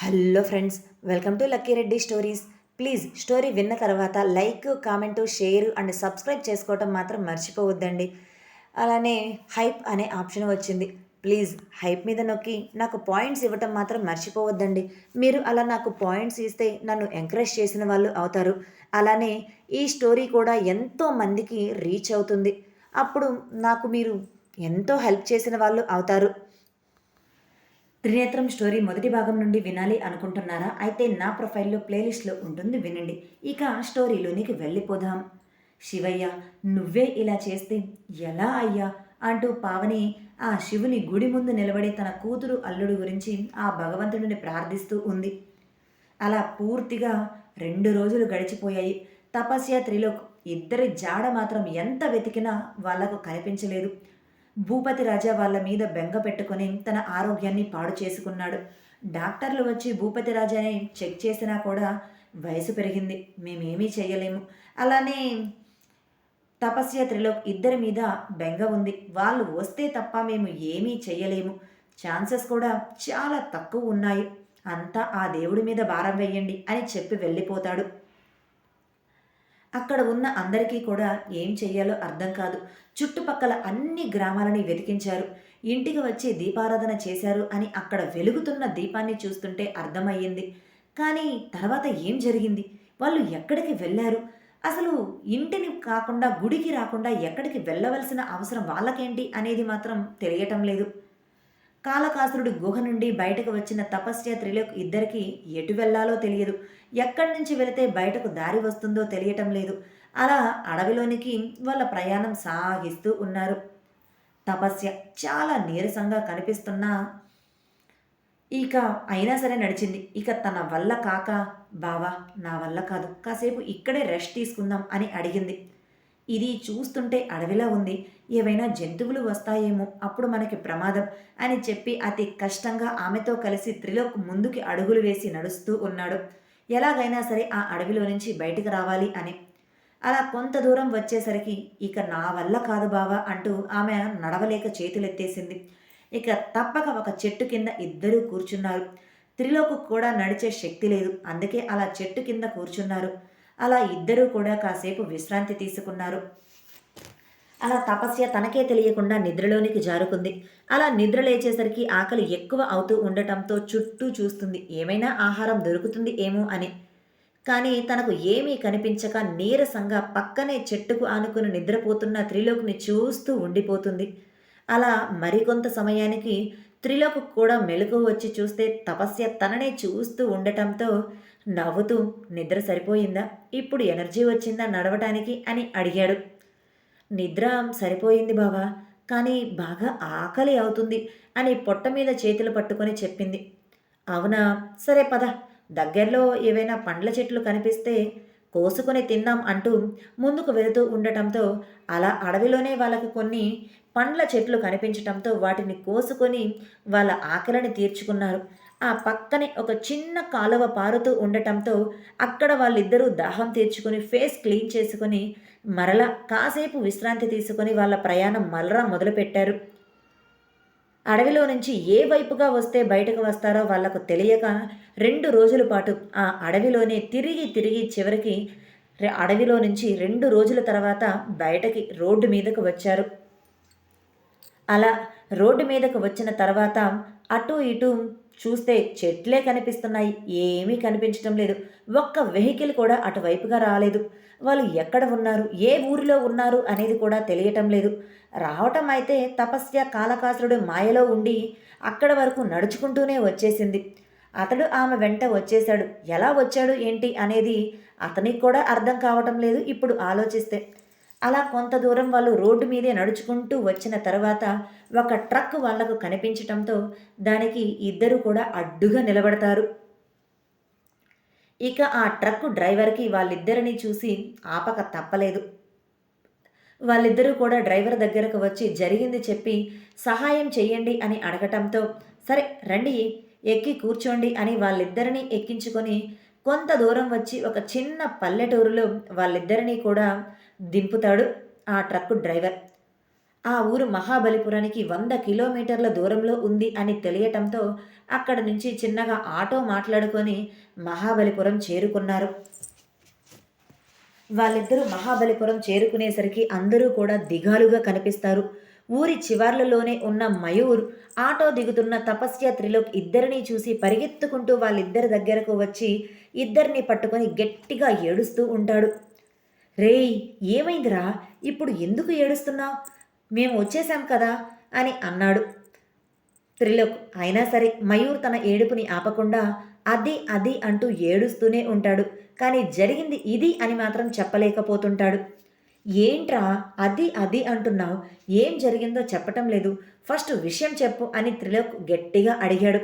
Hello friends welcome to Lucky Reddy stories. Please story విన్న తర్వాత like comment share and subscribe చేసుకోవటం మాత్రం మర్చిపోవద్దండి. అలానే హైప్ అనే ఆప్షన్ వచ్చింది. ప్లీజ్ హైప్ మీద నొక్కి నాకు పాయింట్స్ ఇవ్వటం మాత్రం మర్చిపోవద్దండి. మీరు అలా నాకు పాయింట్స్ ఇస్తే నన్ను ఎంకరేజ్ చేసిన వాళ్ళు అవుతారు. అలానే ఈ స్టోరీ కూడా ఎంతో మందికి రీచ్ అవుతుంది. అప్పుడు నాకు మీరు ఎంతో హెల్ప్ చేసిన వాళ్ళు అవుతారు. త్రినేత్రం స్టోరీ మొదటి భాగం నుండి వినాలి అనుకుంటున్నారా? అయితే నా ప్రొఫైల్లో ప్లేలిస్ట్లో ఉంటుంది వినండి. ఇక స్టోరీలోనికి వెళ్ళిపోదాం. శివయ్య నువ్వే ఇలా చేస్తే ఎలా అయ్యా? అంటూ పావని ఆ శివుని గుడి ముందు నిలబడి తన కూతురు అల్లుడు గురించి ఆ భగవంతుడిని ప్రార్థిస్తూ ఉంది. అలా పూర్తిగా రెండు రోజులు గడిచిపోయాయి. తపస్య త్రిలోక్ ఇద్దరి జాడ మాత్రం ఎంత వెతికినా వాళ్ళకు కనిపించలేదు. భూపతి రాజా వాళ్ళ మీద బెంగ పెట్టుకొని తన ఆరోగ్యాన్ని పాడు చేసుకున్నాడు. డాక్టర్లు వచ్చి భూపతి రాజాని చెక్ చేసినా కూడా వయసు పెరిగింది. మేమేమీ చేయలేము. అలానే తపస్య త్రిలోక్ ఇద్దరి మీద బెంగ ఉంది. వాళ్ళు వస్తే తప్ప మేము ఏమీ చేయలేము. ఛాన్సెస్ కూడా చాలా తక్కువ ఉన్నాయి. అంతా ఆ దేవుడి మీద భారం వేయండి అని చెప్పి వెళ్ళిపోతాడు. అక్కడ ఉన్న అందరికీ కూడా ఏం చెయ్యాలో అర్థం కాదు. చుట్టుపక్కల అన్ని గ్రామాలని వెతికించారు. ఇంటికి వచ్చి దీపారాధన చేశారు అని అక్కడ వెలుగుతున్న దీపాన్ని చూస్తుంటే అర్థమయ్యింది. కానీ తర్వాత ఏం జరిగింది? వాళ్ళు ఎక్కడికి వెళ్ళారు? అసలు ఇంటిని కాకుండా గుడికి రాకుండా ఎక్కడికి వెళ్ళవలసిన అవసరం వాళ్ళకేంటి అనేది మాత్రం తెలియటం లేదు. కాలకాసురుడి గుహ నుండి బయటకు వచ్చిన తపస్య త్రిలోక్ ఇద్దరికీ ఎటు వెళ్ళాలో తెలియదు. ఎక్కడి నుంచి వెళితే బయటకు దారి వస్తుందో తెలియటం లేదు. అలా అడవిలోనికి వాళ్ళ ప్రయాణం సాగిస్తూ ఉన్నారు. తపస్య చాలా నీరసంగా కనిపిస్తున్నా ఇక అయినా సరే నడిచింది. ఇక తన వల్ల కాక బావా నా వల్ల కాదు. కాసేపు ఇక్కడే రెస్ట్ తీసుకుందాం అని అడిగింది. ఇది చూస్తుంటే అడవిలా ఉంది. ఏవైనా జంతువులు వస్తాయేమో అప్పుడు మనకి ప్రమాదం అని చెప్పి అతి కష్టంగా ఆమెతో కలిసి త్రిలోక్ ముందుకి అడుగులు వేసి నడుస్తూ ఉన్నాడు. ఎలాగైనా సరే ఆ అడవిలో నుంచి బయటికి రావాలి అని. అలా కొంత దూరం వచ్చేసరికి ఇక నా వల్ల కాదు బావా అంటూ ఆమె నడవలేక చేతులెత్తేసింది. ఇక తప్పక ఒక చెట్టు కింద ఇద్దరూ కూర్చున్నారు. త్రిలోకు కూడా నడిచే శక్తి లేదు. అందుకే అలా చెట్టు కింద కూర్చున్నారు. అలా ఇద్దరూ కూడా కాసేపు విశ్రాంతి తీసుకున్నారు. అలా తపస్య తనకే తెలియకుండా నిద్రలోనికి జారుకుంది. అలా నిద్ర లేచేసరికి ఆకలి ఎక్కువ అవుతూ ఉండటంతో చుట్టూ చూస్తుంది. ఏమైనా ఆహారం దొరుకుతుంది ఏమో అని. కానీ తనకు ఏమీ కనిపించక నీరసంగా పక్కనే చెట్టుకు ఆనుకుని నిద్రపోతున్న త్రిలోక్ని చూస్తూ ఉండిపోతుంది. అలా మరికొంత సమయానికి త్రిలోక్ కూడా మెలకు వచ్చి చూస్తే తపస్య తననే చూస్తూ ఉండటంతో నవ్వుతూ నిద్ర సరిపోయిందా? ఇప్పుడు ఎనర్జీ వచ్చిందా నడవటానికి అని అడిగాడు. నిద్ర సరిపోయింది బావా కానీ బాగా ఆకలి అవుతుంది అని పొట్ట మీద చేతులు పట్టుకొని చెప్పింది. అవునా? సరే పద. దగ్గరలో ఏవైనా పండ్ల చెట్లు కనిపిస్తే కోసుకొని తిందాం అంటూ ముందుకు వెళుతూ ఉండటంతో అలా అడవిలోనే వాళ్ళకు కొన్ని పండ్ల చెట్లు కనిపించటంతో వాటిని కోసుకొని వాళ్ళ ఆకలిని తీర్చుకున్నారు. ఆ పక్కనే ఒక చిన్న కాలువ పారుతూ ఉండటంతో అక్కడ వాళ్ళిద్దరూ దాహం తీర్చుకొని ఫేస్ క్లీన్ చేసుకొని మరలా కాసేపు విశ్రాంతి తీసుకొని వాళ్ళ ప్రయాణం మరలా మొదలుపెట్టారు. అడవిలో నుంచి ఏ వైపుగా వస్తే బయటకు వస్తారో వాళ్ళకు తెలియక రెండు రోజుల పాటు ఆ అడవిలోనే తిరిగి తిరిగి చివరికి అడవిలో నుంచి రెండు రోజుల తర్వాత బయటకి రోడ్డు మీదకు వచ్చారు. అలా రోడ్డు మీదకు వచ్చిన తర్వాత అటు ఇటు చూస్తే చెట్లే కనిపిస్తున్నాయి. ఏమీ కనిపించడం లేదు. ఒక్క వెహికల్ కూడా అటువైపుగా రాలేదు. వాళ్ళు ఎక్కడ ఉన్నారు? ఏ ఊరిలో ఉన్నారు? అనేది కూడా తెలియటం లేదు. రావటం అయితే తపస్య కాలకాసురుడు మాయలో ఉండి అక్కడ వరకు నడుచుకుంటూనే వచ్చేసింది. అతడు ఆమె వెంట వచ్చేశాడు. ఎలా వచ్చాడు ఏంటి? అనేది అతనికి కూడా అర్థం కావటం లేదు. ఇప్పుడు ఆలోచిస్తే అలా కొంత దూరం వాళ్ళు రోడ్డు మీదే నడుచుకుంటూ వచ్చిన తర్వాత ఒక ట్రక్ వాళ్ళకు కనిపించటంతో దానికి ఇద్దరు కూడా అడ్డుగా నిలబడతారు. ఇక ఆ ట్రక్ డ్రైవర్కి వాళ్ళిద్దరిని చూసి ఆపక తప్పలేదు. వాళ్ళిద్దరూ కూడా డ్రైవర్ దగ్గరకు వచ్చి జరిగింది చెప్పి సహాయం చేయండి అని అడగటంతో సరే రండి ఎక్కి కూర్చోండి అని వాళ్ళిద్దరినీ ఎక్కించుకొని కొంత దూరం వచ్చి ఒక చిన్న పల్లెటూరులో వాళ్ళిద్దరినీ కూడా దింపుతాడు ఆ ట్రక్కు డ్రైవర్. ఆ ఊరు మహాబలిపురానికి వంద కిలోమీటర్ల దూరంలో ఉంది అని తెలియటంతో అక్కడ నుంచి చిన్నగా ఆటో మాట్లాడుకొని మహాబలిపురం చేరుకున్నారు. వాళ్ళిద్దరూ మహాబలిపురం చేరుకునేసరికి అందరూ కూడా దిగాలుగా కనిపిస్తారు. ఊరి చివర్లలోనే ఉన్న మయూర్ ఆటో దిగుతున్న తపస్య త్రిలోక్ ఇద్దరిని చూసి పరిగెత్తుకుంటూ వాళ్ళిద్దరి దగ్గరకు వచ్చి ఇద్దరిని పట్టుకొని గట్టిగా ఏడుస్తూ ఉంటాడు. రేయ్ ఏమైందిరా? ఇప్పుడు ఎందుకు ఏడుస్తున్నావు? మేము వచ్చేసాం కదా? అని అన్నాడు. త్రిలోక్. అయినా సరే మయూర్ తన ఏడుపుని ఆపకుండా అది అది అంటూ ఏడుస్తూనే ఉంటాడు. కానీ జరిగింది ఇది అని మాత్రం చెప్పలేకపోతుంటాడు. ఏంట్రా? అది అది అంటున్నావు. ఏం జరిగిందో చెప్పటం లేదు. ఫస్ట్ విషయం చెప్పు అని త్రిలోక్ గట్టిగా అడిగాడు.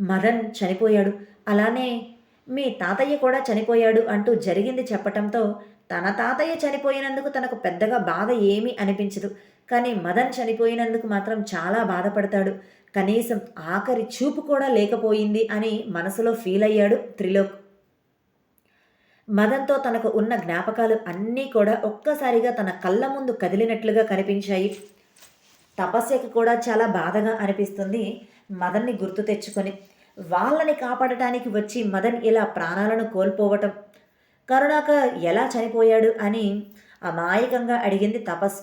మదన్ చనిపోయాడు. అలానే మీ తాతయ్య కూడా చనిపోయాడు అంటూ జరిగింది చెప్పటంతో తన తాతయ్య చనిపోయినందుకు తనకు పెద్దగా బాధ ఏమీ అనిపించదు. కానీ మదన్ చనిపోయినందుకు మాత్రం చాలా బాధపడతాడు. కనీసం ఆఖరి చూపు కూడా లేకపోయింది అని మనసులో ఫీల్ అయ్యాడు త్రిలోక్. మదన్తో తనకు ఉన్న జ్ఞాపకాలు అన్నీ కూడా ఒక్కసారిగా తన కళ్ళ ముందు కదిలినట్లుగా కనిపించాయి. తపస్యకి కూడా చాలా బాధగా అనిపిస్తుంది మదన్ని గుర్తు తెచ్చుకొని. వాళ్ళని కాపాడటానికి వచ్చి మదన్ ఇలా ప్రాణాలను కోల్పోవటం కరుణాకర్ ఎలా చనిపోయాడు అని అమాయకంగా అడిగింది తపస్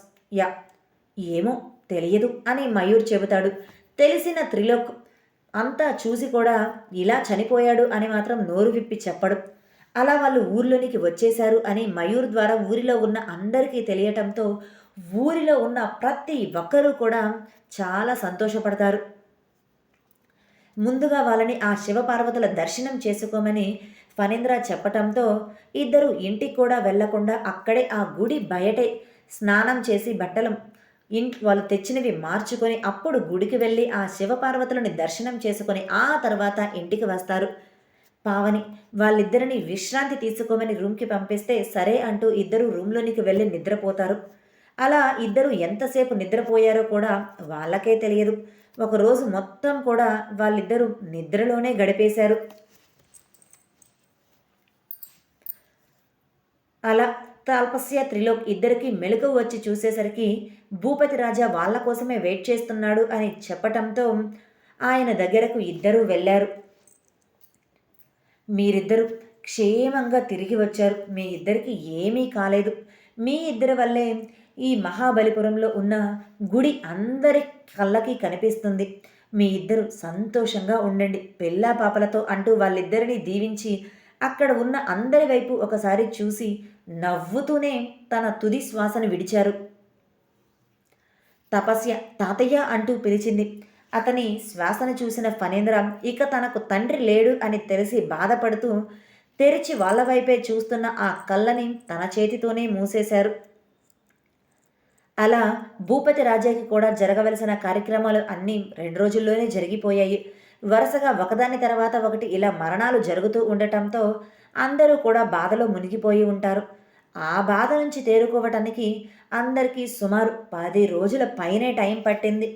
ఏమో తెలియదు అని మయూర్ చెబుతాడు. తెలిసిన త్రిలోక్ అంతా చూసి కూడా ఇలా చనిపోయాడు అని మాత్రం నోరు విప్పి చెప్పడు. అలా వాళ్ళు ఊర్లోనికి వచ్చేశారు అని మయూర్ ద్వారా ఊరిలో ఉన్న అందరికీ తెలియటంతో ఊరిలో ఉన్న ప్రతి ఒక్కరూ కూడా చాలా సంతోషపడతారు. ముందుగా వాళ్ళని ఆ శివపార్వతుల దర్శనం చేసుకోమని ఫణీంద్ర చెప్పటంతో ఇద్దరు ఇంటికి కూడా వెళ్ళకుండా అక్కడే ఆ గుడి బయటే స్నానం చేసి బట్టలు ఇంట్ వాళ్ళు తెచ్చినవి మార్చుకొని అప్పుడు గుడికి వెళ్ళి ఆ శివపార్వతులని దర్శనం చేసుకొని ఆ తర్వాత ఇంటికి వస్తారు. పావని వాళ్ళిద్దరిని విశ్రాంతి తీసుకోమని రూమ్కి పంపిస్తే సరే అంటూ ఇద్దరు రూమ్లోనికి వెళ్ళి నిద్రపోతారు. అలా ఇద్దరు ఎంతసేపు నిద్రపోయారో కూడా వాళ్ళకే తెలియదు. ఒకరోజు మొత్తం కూడా వాళ్ళిద్దరూ నిద్రలోనే గడిపేశారు. అలా తాల్పస్య త్రిలోక్ ఇద్దరికి మెలకు వచ్చి చూసేసరికి భూపతి రాజా వాళ్ళ కోసమే వెయిట్ చేస్తున్నాడు అని చెప్పటంతో ఆయన దగ్గరకు ఇద్దరూ వెళ్ళారు. మీరిద్దరు క్షేమంగా తిరిగి వచ్చారు. మీ ఇద్దరికి ఏమీ కాలేదు. మీ ఇద్దరి వల్లే ఈ మహాబలిపురంలో ఉన్న గుడి అందరి కళ్ళకి కనిపిస్తుంది. మీ ఇద్దరు సంతోషంగా ఉండండి. పెళ్ళా పాపలతో అంటూ వాళ్ళిద్దరిని దీవించి అక్కడ ఉన్న అందరి వైపు ఒకసారి చూసి నవ్వుతూనే తన తుది శ్వాసను విడిచారు. తపస్య తాతయ్య అంటూ పిలిచింది. అతని శ్వాసను చూసిన ఫణేంద్ర ఇక తనకు తండ్రి లేడు అని తెలిసి బాధపడుతూ తెరిచి వాళ్ళ వైపే చూస్తున్న ఆ కళ్ళని తన చేతితోనే మూసేశారు. అలా భూపతి రాజాకి కూడా జరగవలసిన కార్యక్రమాలు అన్నీ రెండు రోజుల్లోనే జరిగిపోయాయి. వరుసగా ఒకదాని తర్వాత ఒకటి ఇలా మరణాలు జరుగుతూ ఉండటంతో అందరూ కూడా బాధలో మునిగిపోయి ఉంటారు. ఆ బాధ నుంచి తేరుకోవటానికి అందరికీ సుమారు పది రోజుల పైనే టైం పట్టింది.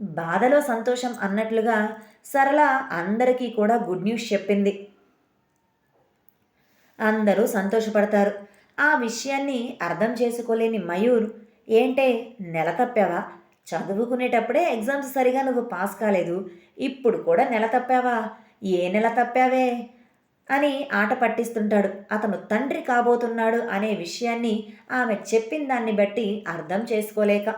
బాధలో సంతోషం అన్నట్లుగా సరళ అందరికీ కూడా గుడ్ న్యూస్ చెప్పింది. అందరూ సంతోషపడతారు. ఆ విషయాన్ని అర్థం చేసుకోలేని మయూర్ ఏంటే నెల తప్పావా చదువుకునేటప్పుడే ఎగ్జామ్స్ సరిగా నువ్వు పాస్ కాలేదు. ఇప్పుడు కూడా నెల తప్పావా? ఏ నెల తప్పావే? అని ఆట పట్టిస్తుంటాడు. అతను తండ్రి కాబోతున్నాడు అనే విషయాన్ని ఆమె చెప్పిన దాన్ని బట్టి అర్థం చేసుకోలేక